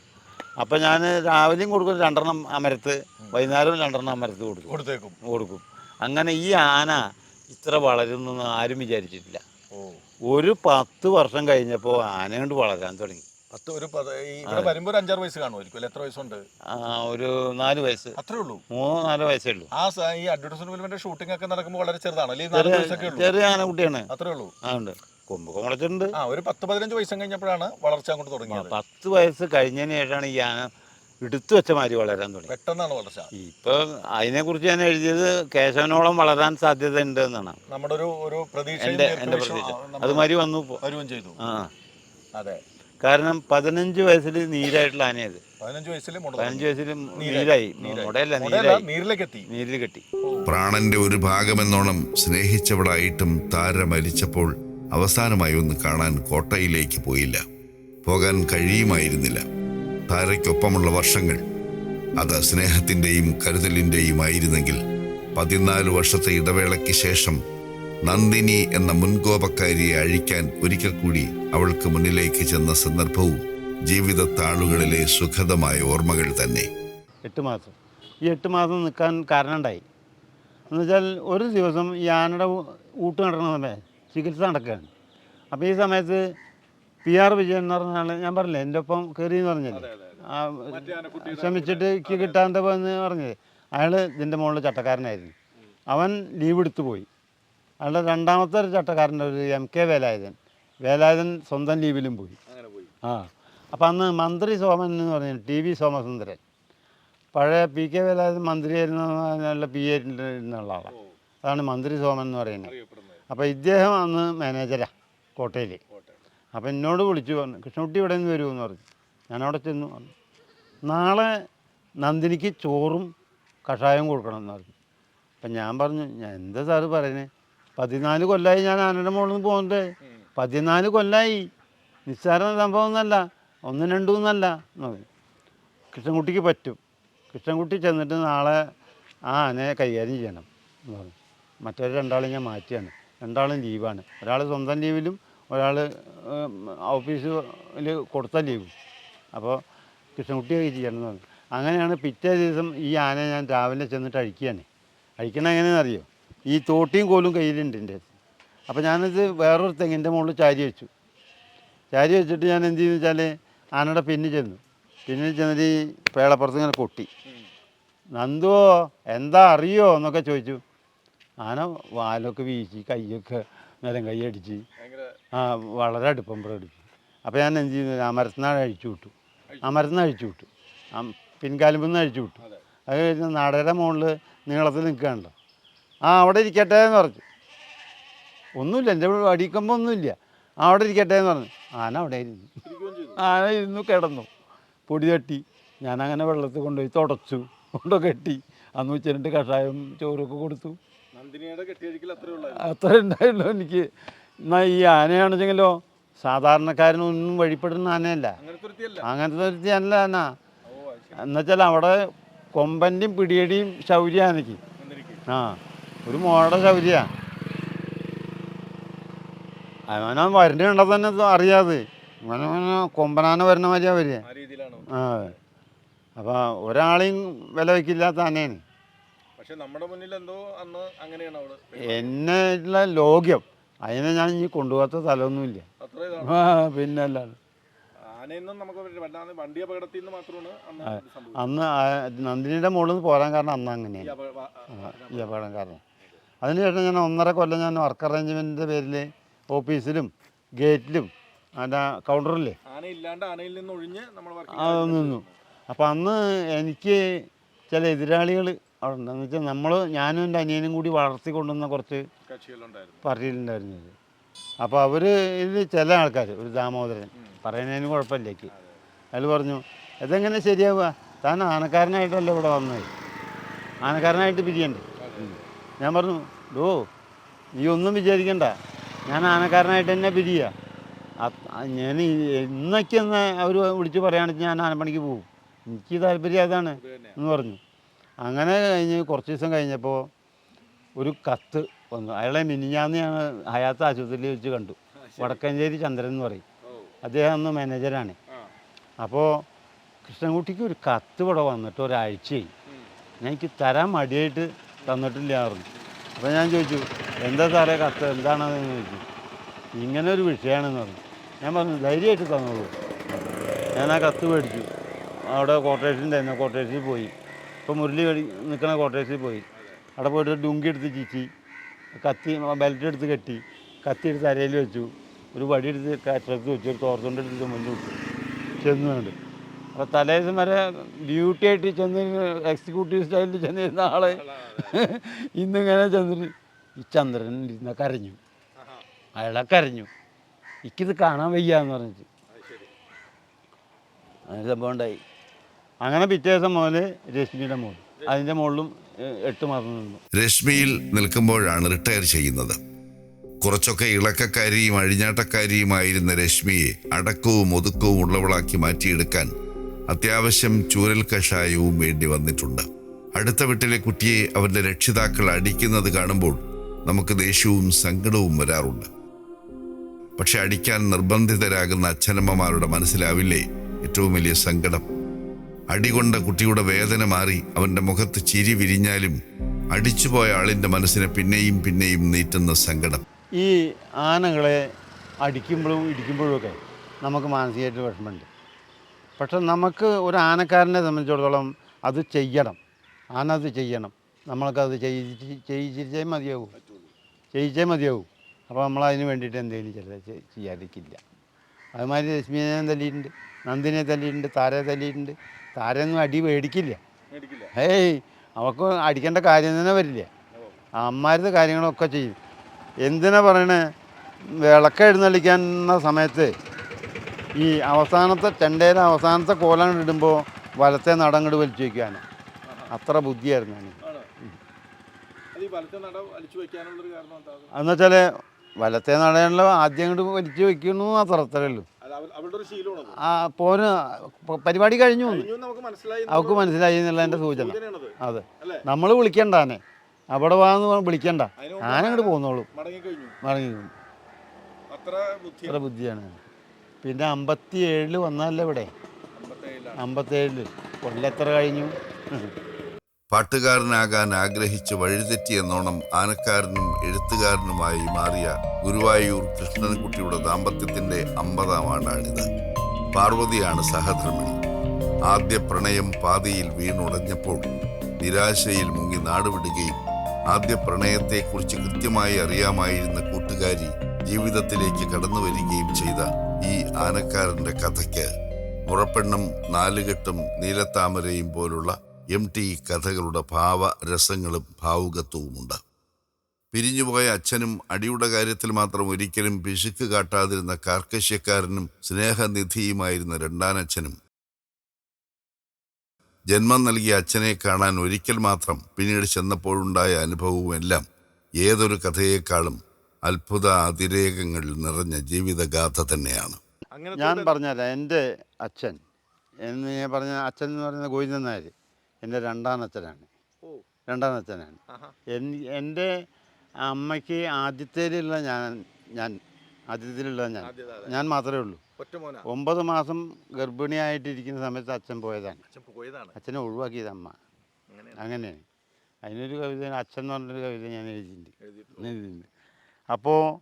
അപ്പോൾ ഞാൻ രാവിലെയും കൊടുക്കും രണ്ടെണ്ണം അമരത്ത് വൈകുന്നേരവും രണ്ടെണ്ണം അമരത്ത് കൊടുക്കും. കൊടുക്കും. അങ്ങനെ ഈ ആന ഇത്ര വളരുന്നൊന്നും ആരും വിചാരിച്ചിട്ടില്ല. ഒരു പത്ത് വർഷം കഴിഞ്ഞപ്പോൾ ആന കൊണ്ട് വളരാൻ തുടങ്ങി. പത്ത് ഒരു ഇവിടെ വരുമ്പോ ഒരു അഞ്ചാറ് വയസ്സ് കാണുമായിരിക്കും എത്ര വയസ്സുണ്ട്? ഒരു നാല് വയസ്സ്. അത്രേ ഉള്ളൂ. മൂന്നോ നാലോ വയസ്സേ ഉള്ളൂ. ആ ഈ അഡ്വർടൈസ്മെന്റ് ഷൂട്ടിംഗ് ഒക്കെ നടക്കുമ്പോൾ വളരെ ചെറുതാണ്. ചെറിയ ആനക്കുട്ടിയാണ്. അത്രേ ഉള്ളൂ. ആ ഉണ്ട്. കൊമ്പ് കൊമ്പളച്ചിട്ടുണ്ട് ആ ഒരു പത്ത് പതിനഞ്ച് വയസ്സും കഴിഞ്ഞപ്പോഴാണ് വളർച്ച അങ്ങോട്ട് തുടങ്ങിയത്. പത്ത് വയസ്സ് കഴിഞ്ഞതിന് ശേഷമാണ് ഈ ആന എടുത്തു വെച്ച മാതിരി വളരാൻ തുടങ്ങി. പെട്ടെന്നാണ് വളർച്ച. ഇപ്പൊ അതിനെക്കുറിച്ച് ഞാൻ എഴുതിയത് കേശവനോളം വളരാൻ സാധ്യത ഉണ്ട് എന്നാണ്. നമ്മുടെ ഒരു ഒരു പ്രതീക്ഷയും എന്റെ എന്റെ പ്രതീക്ഷ. അതുമാതിരി വന്നു വരുകയും ചെയ്തു. ആ. അതെ. കാരണം പതിനഞ്ച് വയസ്സിൽ നീരായിട്ടുള്ള ആനയത് പതിനഞ്ച് വയസ്സിൽ പതിനഞ്ച് വയസ്സിൽ നീരായി. മുടയല്ല നീരായി. നീരിലേക്ക് എത്തി. നീരിൽ കെട്ടി. പ്രാണന്റെ ഒരു ഭാഗമെന്നോണം സ്നേഹിച്ചവളായിട്ടും താര മരിച്ചപ്പോൾ അവസാനമായി ഒന്ന് കാണാൻ കോട്ടയിലേക്ക് പോയില്ല. പോകാൻ കഴിയുമായിരുന്നില്ല. താരയ്ക്കൊപ്പമുള്ള വർഷങ്ങൾ. അത് സ്നേഹത്തിന്റെയും കരുതലിന്റെയും ആയിരുന്നെങ്കിൽ പതിനാല് വർഷത്തെ ഇടവേളയ്ക്ക് ശേഷം നന്ദിനി എന്ന മുൻകോപക്കാരിയെ അഴിക്കാൻ ഒരിക്കൽ കൂടി അവൾക്ക് മുന്നിലേക്ക് ചെന്ന സന്ദർഭവും ജീവിതത്താളുകളിലെ സുഖദമായ ഓർമ്മകൾ തന്നെ. എട്ട് മാസം. ഈ എട്ട് മാസം നിൽക്കാൻ കാരണം ഉണ്ടായി എന്നുവെച്ചാൽ ഒരു ദിവസം ഈ ആനയുടെ ഊട്ട് നടക്കുന്ന സമയം ചികിത്സ നടക്കുകയാണ്. അപ്പോൾ ഈ സമയത്ത് പി ആർ വിജയൻ എന്ന് പറഞ്ഞ ഞാൻ പറഞ്ഞില്ലേ എന്റെ ഒപ്പം കയറി എന്ന് പറഞ്ഞില്ലേ ആ, ശ്രമിച്ചിട്ട് എനിക്ക് കിട്ടാണ്ട് പോയെന്ന് പറഞ്ഞത് അയാൾ ഇതിന്റെ മുകളിൽ ചട്ടക്കാരനായിരുന്നു. അവൻ ലീവ് എടുത്ത് പോയി. അയാളുടെ രണ്ടാമത്തെ ഒരു ചട്ടക്കാരന്റെ ഒരു എം കെ വേലായുധൻ. വേലായുധൻ സ്വന്തം ലീവിലും പോയി. ആ അപ്പം അന്ന് മന്ത്രി സോമൻ എന്ന് പറഞ്ഞു ടി വി സോമസുന്ദരൻ. പഴയ പി കെ വേലായുധൻ മന്ത്രിയായിരുന്ന പി എ ഇരുന്നുള്ള ആളാണ് അതാണ് മന്ത്രി സോമൻ എന്ന് പറയുന്നത്. അപ്പോൾ ഇദ്ദേഹം അന്ന് മാനേജരാണ് കോട്ടയിൽ അപ്പോൾ എന്നോട് വിളിച്ചു പറഞ്ഞു കൃഷ്ണകുട്ടി ഇവിടെ നിന്ന് വരുമെന്ന് പറഞ്ഞു. ഞാനവിടെ ചെന്നു പറഞ്ഞു. നാളെ നന്ദിനിക്ക് ചോറും കഷായം കൊടുക്കണം എന്ന് പറഞ്ഞു. അപ്പം ഞാൻ പറഞ്ഞു ഞാൻ എന്താ സാറ് പറയുന്നത് പതിനാല് കൊല്ലമായി ഞാൻ ആനയുടെ മുകളിൽ നിന്ന് പോകുന്നത് പതിനാല് കൊല്ലമായി സംഭവം ഒന്നല്ല ഒന്നും രണ്ടും ഒന്നല്ല എന്ന് പറഞ്ഞു. കൃഷ്ണൻകുട്ടിക്ക് പറ്റും. കൃഷ്ണൻകുട്ടി ചെന്നിട്ട് നാളെ ആ ആനയെ കൈകാര്യം ചെയ്യണം എന്ന് പറഞ്ഞു. മറ്റൊരു രണ്ടാളും ഞാൻ മാറ്റിയാണ്. രണ്ടാളും ലീവാണ്. ഒരാൾ സ്വന്തം ലീവിലും ഒരാൾ ഓഫീസിൽ കൊടുത്ത ലീവ് അപ്പോൾ കൃഷ്ണൻകുട്ടി എന്ന് അങ്ങനെയാണ് പിറ്റേ ദിവസം ഈ ആനയെ ഞാൻ രാവിലെ ചെന്നിട്ട് അഴിക്കുകയാണ് അഴിക്കണ എങ്ങനെയാണെന്ന് അറിയോ? ഈ തോട്ടിയും കോലും കയ്യിലുണ്ട് എന്റെ. അപ്പോൾ ഞാനിത് വേറൊരു തെങ്ങിന്റെ മുകളിൽ ചാരി വെച്ചു. ചാരി വെച്ചിട്ട് ഞാൻ എന്ത് ചെയ്യുന്നു വെച്ചാൽ ആനയുടെ പിന്നിൽ ചെന്നു. പിന്നിൽ ചെന്നിട്ട് ഈ പേളപ്പുറത്ത് ഇങ്ങനെ കൊട്ടി നന്ദോ എന്താ അറിയോ എന്നൊക്കെ ചോദിച്ചു. ആന വാലൊക്കെ വീശി കൈയൊക്കെ നിലം കൈ അടിച്ച് ആ വളരെ അടുപ്പം പ്രകടിപ്പിച്ചു. അപ്പോൾ ഞാൻ എന്ത് ചെയ്യുന്നു ആ മരത്തിനാണ് അഴിച്ചു വിട്ടു. ആ മരത്തിനാണ് അഴിച്ചു വിട്ടു. ആ പിൻകാലുമ്പിൽ നിന്ന് അഴിച്ചു വിട്ടു. അത്. കഴിഞ്ഞ് നടയുടെ മുകളിൽ നീളത്തിൽ നിൽക്കുകയാണല്ലോ. ആ അവിടെ ഇരിക്കട്ടെ എന്ന് പറഞ്ഞു. ഒന്നുമില്ല എന്റെ അടിക്കുമ്പോൾ ഒന്നുമില്ല. ആ അവിടെ ഇരിക്കട്ടെ എന്ന് പറഞ്ഞു. ആന അവിടെ ഇരുന്നു. ആന ഇരുന്നു കിടന്നു. പൊടി തട്ടി. ഞാനങ്ങനെ വെള്ളത്തിൽ കൊണ്ടുപോയി തുടച്ചു. കൊണ്ടു കെട്ടി. അന്ന് ഉച്ചരിട്ട് കഷായം ചോറൊക്കെ കൊടുത്തു. അത്രേ ഉണ്ടായുള്ളൂ എനിക്ക്. എന്നാൽ ഈ ആനയാണെച്ചെങ്കിലോ സാധാരണക്കാരനൊന്നും വഴിപ്പെടുന്ന ആനയല്ല. അങ്ങനത്തെ ഒരു അല്ല ആന. എന്നുവെച്ചാൽ അവിടെ കൊമ്പന്റെയും പിടിയടിയും ശൗര്യ ആനയ്ക്ക് ആ ഒരു മോളുടെ ശൗര്യ. അവനാ വരണ്ട കണ്ടാൽ തന്നെ അറിയാതെ. ഇവനവന കൊമ്പനാന വരുന്ന മാതിരിയാ വരിക ആ അപ്പോൾ ഒരാളെയും വില വയ്ക്കില്ലാത്ത ആനയാണ്. പക്ഷെ നമ്മുടെ മുന്നിൽ എന്തോ അന്ന് അങ്ങനെയാണ് എന്നെ ലോക്യം അതിനെ ഞാൻ ഇനി കൊണ്ടുപോകാത്ത സ്ഥലമൊന്നുമില്ല. ആ പിന്നെ അല്ലാതെ. ആനയൊന്നും നമുക്ക് വല്ലാതെ വണ്ടി അപകടത്തിൽ നിന്ന് മാത്രമാണ് അന്ന് നന്ദിനിയുടെ മുകളിൽ നിന്ന് പോരാൻ കാരണം അന്ന് അങ്ങനെയാണ്. ഈ അപകടം കാരണം. അതിനുശേഷം ഞാൻ ഒന്നര കൊല്ലം ഞാൻ വർക്ക് അറേഞ്ച്മെന്റിന്റെ പേരിൽ ഓഫീസിലും ഗേറ്റിലും അതിന്റെ കൗണ്ടറില്ലേ അത് നിന്നു അപ്പോൾ അന്ന് എനിക്ക് ചില എതിരാളികൾ അവിടെ ഉണ്ട് എന്ന് വെച്ചാൽ നമ്മൾ ഞാനും എന്റെ അനിയനും കൂടി വളർത്തി കൊണ്ടുവന്ന കുറച്ച് പാർട്ടിയിലുണ്ടായിരുന്നത് അപ്പോൾ അവർ ഇത് ചില ആൾക്കാർ ഒരു ദാമോദരൻ പറയുന്നതിന് കുഴപ്പമില്ലേക്ക്. അയാൾ പറഞ്ഞു ഇതെങ്ങനെ ശരിയാവുക? താൻ ആനക്കാരനായിട്ടല്ല ഇവിടെ വന്നത് ആനക്കാരനായിട്ട് പിരിയണ്ടേ? ഞാൻ പറഞ്ഞു ഡോ നീ ഒന്നും വിചാരിക്കണ്ട. ഞാൻ ആനക്കാരനായിട്ട് തന്നെ പിരിയുക ഞാൻ ഇന്നൊക്കെ ഒന്ന് അവർ വിളിച്ച് പറയുകയാണെങ്കിൽ ഞാൻ ആനപ്പണിക്ക് പോകും. എനിക്ക് താല്പര്യം അതാണ് എന്ന് പറഞ്ഞു. അങ്ങനെ കഴിഞ്ഞ് കുറച്ച് ദിവസം കഴിഞ്ഞപ്പോൾ ഒരു കത്ത് വന്നു. അയാളെ മിനിഞ്ഞാന്ന് ഞാൻ ഹയാത്ത് ആശുപത്രിയിൽ വെച്ച് കണ്ടു. വടക്കഞ്ചേരി ചന്ദ്രൻ എന്ന് പറയും. അദ്ദേഹം അന്ന് മാനേജരാണ് അപ്പോൾ കൃഷ്ണൻകുട്ടിക്ക് ഒരു കത്ത് ഇവിടെ വന്നിട്ട് ഒരാഴ്ചയായി. ഞാൻ എനിക്ക് തരാൻ മടിയായിട്ട് തന്നിട്ടില്ലായിരുന്നു പറഞ്ഞു. അപ്പോൾ ഞാൻ ചോദിച്ചു എന്താ സാറേ കത്ത്? എന്താണെന്ന്? ചോദിച്ചു. ഇങ്ങനെ ഒരു വിഷയമാണെന്ന് പറഞ്ഞു. ഞാൻ പറഞ്ഞു ധൈര്യമായിട്ട് തന്നോളൂ. ഞാൻ ആ കത്ത് മേടിച്ചു. അവിടെ കോട്ടേഴ്സിന്റെ തന്നെ കോട്ടേഴ്സിൽ പോയി. ഇപ്പോൾ മുരളി നിൽക്കുന്ന ക്വാർട്ടേഴ്സിൽ പോയി. അവിടെ പോയിട്ട് ഡുങ്കി എടുത്ത് ചീച്ചി കത്തി ബെൽറ്റ് എടുത്ത് കെട്ടി കത്തി എടുത്ത് അരയിൽ വെച്ചു. ഒരു വടി എടുത്ത് ട്രക്ക് വെച്ചു ഒരു തോർത്തുകൊണ്ട് എടുത്ത് മുന്നിൽ വിട്ടു ചെന്ന് കണ്ട്. അപ്പോൾ തലേദിവസം വരെ ഡ്യൂട്ടി ആയിട്ട് ചെന്ന് എക്സിക്യൂട്ടീവ് സ്റ്റൈലിൽ ചെന്നിരുന്ന ആളെ ഇന്നിങ്ങനെ ചെന്നിട്ട് ഈ ചന്ദ്രൻ ഇരുന്ന കരഞ്ഞു. അയാളെ കരഞ്ഞു. എനിക്കിത് കാണാൻ വയ്യ എന്ന് പറഞ്ഞിട്ട് അങ്ങനെ സംഭവം ഉണ്ടായി. അങ്ങനെ പിറ്റേ ദിവസം മുതൽ രശ്മിയുടെ മോൾ അതിന്റെ മുകളിലും എട്ട് മാസം നിന്നു. രശ്മിയിൽ നിൽക്കുമ്പോഴാണ് റിട്ടയർ ചെയ്യുന്നത്. കുറച്ചൊക്കെ ഇളക്കക്കാരിയും അഴിഞ്ഞാട്ടക്കാരിയുമായിരുന്ന രശ്മിയെ അടക്കവും ഒതുക്കവും ഉള്ളവളാക്കി മാറ്റിയെടുക്കാൻ അത്യാവശ്യം ചൂരൽ കഷായവും വേണ്ടി വന്നിട്ടുണ്ട്. അടുത്ത വീട്ടിലെ കുട്ടിയെ അവന്റെ രക്ഷിതാക്കൾ അടിക്കുന്നത് കാണുമ്പോൾ നമുക്ക് ദേഷ്യവും സങ്കടവും വരാറുണ്ട്. പക്ഷെ അടിക്കാൻ നിർബന്ധിതരാകുന്ന അച്ഛനമ്മമാരുടെ മനസ്സിലാവില്ലേ ഏറ്റവും വലിയ സങ്കടം? അടികൊണ്ട കുട്ടിയുടെ വേദന മാറി അവന്റെ മുഖത്ത് ചിരി വിരിഞ്ഞാലും അടിച്ചുപോയ ആളിന്റെ മനസ്സിനെ പിന്നെയും പിന്നെയും നീറ്റുന്ന സങ്കടം. ഈ ആനകളെ അടിക്കുമ്പോഴും ഇടിക്കുമ്പോഴും ഒക്കെ നമുക്ക് മാനസികമായിട്ട് വിഷമമുണ്ട്. പക്ഷെ നമുക്ക് ഒരു ആനക്കാരനെ സംബന്ധിച്ചിടത്തോളം അത് ചെയ്യണം. ആന അത് ചെയ്യണം. നമ്മൾക്കത് ചെയ്യിച്ച് മതിയാവും. ചെയ്യിച്ചേ മതിയാവും. അപ്പോൾ നമ്മൾ അതിന് വേണ്ടിയിട്ട് എന്തെങ്കിലും ചില ചെയ്യാതിരിക്കില്ല. അതുമാതിരി രശ്മിയെ തല്ലിയിട്ടുണ്ട് നന്ദിനെ തല്ലിയിട്ടുണ്ട് താരയെ തല്ലിയിട്ടുണ്ട്. താരയൊന്നും അടി മേടിക്കില്ല ഏയ് അവക്ക് അടിക്കേണ്ട കാര്യം തന്നെ വരില്ല. അമ്മാരുടെ കാര്യങ്ങളൊക്കെ ചെയ്യും. എന്തിനാ പറയണേ? വിളക്ക് എഴുന്നള്ളിക്കുന്ന സമയത്ത് ഈ അവസാനത്തെ ചെണ്ടയുടെ അവസാനത്തെ കോലം ഇടുമ്പോൾ വലത്തെ നടങ്ങട് വലിച്ചു വയ്ക്കാൻ അത്ര ബുദ്ധിയായിരുന്നു ഞാൻ ഈ വലത്തെ നടയുള്ള ആദ്യം അങ്ങോട്ട് വലിച്ചു വയ്ക്കുന്നു അത്ര അത്രേ ആ പോന് പരിപാടി കഴിഞ്ഞു. അവക്ക് മനസ്സിലായി എന്നുള്ള എന്റെ സൂചന. അതെ? നമ്മൾ വിളിക്കണ്ട ആനെ. അവിടെ വാന്ന് പറഞ്ഞ് വിളിക്കണ്ട. ഞാനങ്ങോട്ട് പോന്നോളൂ. മടങ്ങി അത്ര ബുദ്ധി. അത്ര ബുദ്ധിയാണ്. പിന്നെ അമ്പത്തി ഏഴിൽ വന്നല്ലേ ഇവിടെ? അമ്പത്തേഴിലാണ്. കൊല്ലം കൊല്ലെത്ര കഴിഞ്ഞു? പാട്ടുകാരനാകാൻ ആഗ്രഹിച്ച് വഴിതെറ്റിയെന്നോണം ആനക്കാരനും എഴുത്തുകാരനുമായി മാറിയ ഗുരുവായൂർ കൃഷ്ണൻകുട്ടിയുടെ ദാമ്പത്യത്തിന്റെ അമ്പതാം ആണ്ടാണിത്. പാർവതിയാണ് സഹധർമ്മിണി. ആദ്യ പ്രണയം പാതിയിൽ വീണുടഞ്ഞപ്പോൾ നിരാശയിൽ മുങ്ങി നാടുവിടുകയും ആദ്യ പ്രണയത്തെക്കുറിച്ച് കൃത്യമായി അറിയാമായിരുന്ന കൂട്ടുകാരി ജീവിതത്തിലേക്ക് കടന്നു വരികയും ചെയ്ത ഈ ആനക്കാരന്റെ കഥയ്ക്ക് മുറപ്പെണ്ണും നാലുകെട്ടും നീലത്താമരയും പോലുള്ള എം ടി കഥകളുടെ ഭാവ രസങ്ങളും ഭാവുകത്വവുമുണ്ട്. പിരിഞ്ഞുപോയ അച്ഛനും അടിയുടെ കാര്യത്തിൽ മാത്രം ഒരിക്കലും പിശുക്ക് കാട്ടാതിരുന്ന കാർക്കശ്യക്കാരനും സ്നേഹനിധിയുമായിരുന്ന രണ്ടാനച്ഛനും ജന്മം നൽകിയ അച്ഛനെ കാണാൻ ഒരിക്കൽ മാത്രം പിന്നീട് ചെന്നപ്പോഴുണ്ടായ അനുഭവവുമെല്ലാം ഏതൊരു കഥയേക്കാളും അത്ഭുത അതിരേകങ്ങളിൽ നിറഞ്ഞ ജീവിതഗാഥ തന്നെയാണ്. ഞാൻ പറഞ്ഞല്ല എന്റെ അച്ഛൻ. എന്ന് ഞാൻ പറഞ്ഞ അച്ഛൻ എന്ന് പറയുന്ന ഗോവിന്ദൻ നായർ എന്റെ രണ്ടാം അച്ഛനാണ് ഓ. രണ്ടാം അച്ഛനാണ് എൻ- എന്റെ അമ്മയ്ക്ക് ആദ്യത്തേലുള്ള ഞാൻ ഞാൻ ആദ്യത്തിലുള്ള ഞാൻ. ഞാൻ മാത്രമേ ഉള്ളൂ. ഒമ്പത് മാസം ഗർഭിണിയായിട്ടിരിക്കുന്ന സമയത്ത് അച്ഛൻ പോയതാണ്. അച്ഛനെ ഒഴിവാക്കിയത് അമ്മ. അങ്ങനെയാണ്. അതിനൊരു കവിത അച്ഛൻ എന്ന് പറഞ്ഞൊരു കവിത ഞാൻ എഴുതിയിട്ടുണ്ട്. എഴുതിയിട്ടുണ്ട്. അപ്പോൾ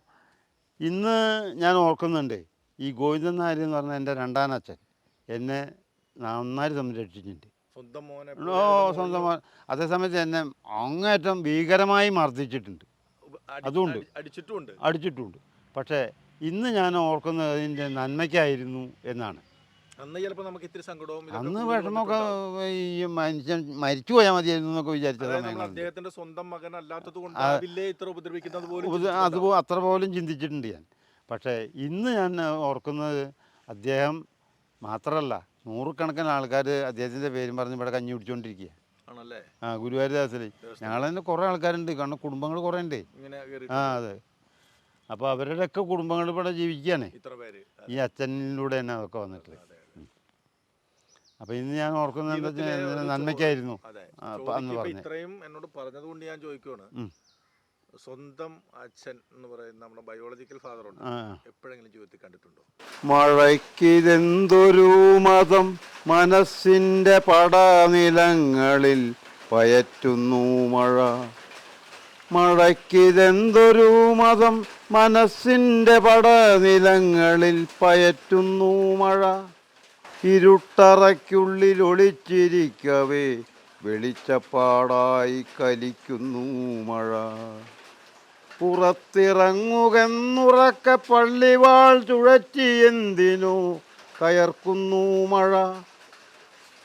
ഇന്ന് ഞാൻ ഓർക്കുന്നുണ്ട് ഈ ഗോവിന്ദൻ നായർ എന്ന് പറഞ്ഞ എന്റെ രണ്ടാം അച്ഛൻ എന്നെ നന്നായി സംരക്ഷിച്ചിട്ടുണ്ട്. ഓ സ്വന്തം മോൻ. അതേസമയത്ത് എന്നെ അങ്ങേറ്റം ഭീകരമായി മർദ്ദിച്ചിട്ടുണ്ട്. അതുകൊണ്ട്. അടിച്ചിട്ടുമുണ്ട്. അടിച്ചിട്ടുണ്ട് പക്ഷേ ഇന്ന് ഞാൻ ഓർക്കുന്നത് അതിന്റെ നന്മയ്ക്കായിരുന്നു എന്നാണ്. അന്ന് വിഷമൊക്കെ നമുക്ക് ഇത്തിരി സങ്കടവും അന്ന് കൂടി വിഷമമൊക്കെ ഈ മനുഷ്യൻ മരിച്ചു പോയാൽ മതിയായിരുന്നു എന്നൊക്കെ വിചാരിച്ച അതായത് നമ്മൾ അദ്ദേഹത്തിന്റെ സ്വന്തം മകൻ അല്ലാത്തത് കൊണ്ട് ഇത്ര ഉപദ്രവിക്കുന്നത് പോലും ഉപ- അതുപോ അത്ര പോലും ചിന്തിച്ചിട്ടുണ്ട് ഞാൻ. പക്ഷേ ഇന്ന് ഞാൻ ഓർക്കുന്നത് അദ്ദേഹം മാത്രമല്ല നൂറുകണക്കിന് ആൾക്കാർ അദ്ദേഹത്തിന്റെ പേരും പറഞ്ഞ് ഇവിടെ കഞ്ഞി കുടിച്ചുകൊണ്ടിരിക്കുക ആണല്ലേ? ആ ഗുരുവായൂരദാസിലെ. ഞങ്ങൾ തന്നെ കുറേ ആൾക്കാരുണ്ട് കാരണം കുടുംബങ്ങൾ കുറേ ഉണ്ട്. ആ അതെ. അപ്പോൾ അവരുടെയൊക്കെ കുടുംബങ്ങൾ ഇവിടെ ജീവിക്കുകയാണ് ഈ അച്ഛനിലൂടെ തന്നെ അതൊക്കെ വന്നിട്ട് അപ്പൊ ഇന്ന് ഞാൻ ഓർക്കുന്നത് എന്താ നന്മയ്ക്കായിരുന്നു. അന്ന് പറഞ്ഞു. ഇത്രയും എന്നോട് പറഞ്ഞത് കൊണ്ട് ഞാൻ ചോദിക്കുവാണ്. സ്വന്തം അച്ഛൻ എന്ന് പറയുന്ന നമ്മുടെ ബയോളജിക്കൽ ഫാദർ ഉണ്ട്. എപ്പോഴെങ്കിലും ജീവിതത്തിൽ കണ്ടിട്ടുണ്ടോ? മഴയ്ക്കിതെന്തൊരു മതം മനസ്സിന്റെ പടനിലങ്ങളിൽ പയറ്റുന്നു മഴ. മഴയ്ക്കിതെന്തൊരു മതം മനസ്സിന്റെ പടനിലങ്ങളിൽ പയറ്റുന്നു മഴ. ഇരുട്ടറയ്ക്കുള്ളിൽ ഒളിച്ചിരിക്കവേ വെളിച്ചപ്പാടായി കലിക്കുന്നു മഴ. പുറത്തിറങ്ങുകെന്നുറക്കെ പള്ളിവാൾ ചുഴറ്റി എന്തിനു? കയർക്കുന്നു മഴ.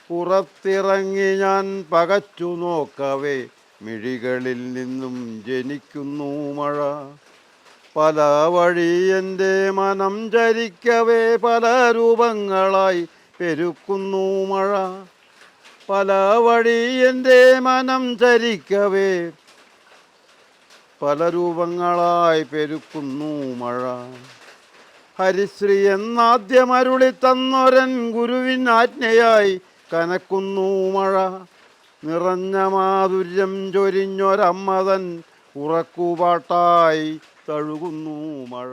പുറത്തിറങ്ങി ഞാൻ പകച്ചു നോക്കവേ മിഴികളിൽ നിന്നും ജനിക്കുന്നു മഴ. പല വഴി എന്റെ മനം ചരിക്കവേ പല രൂപങ്ങളായി പെരുക്കുന്നു മഴ. പല വഴി എന്റെ മനം ചരിക്കവേ പല രൂപങ്ങളായി പെരുക്കുന്നു മഴ. ഹരിശ്രീ എന്നാദ്യമരുളി തന്നൊരൻ ഗുരുവിൻ ആജ്ഞയായി കനക്കുന്നു മഴ. നിറഞ്ഞ മാധുര്യം ചൊരിഞ്ഞൊരമ്മതൻ ഉറക്കുപാട്ടായി തഴുകുന്നു മഴ.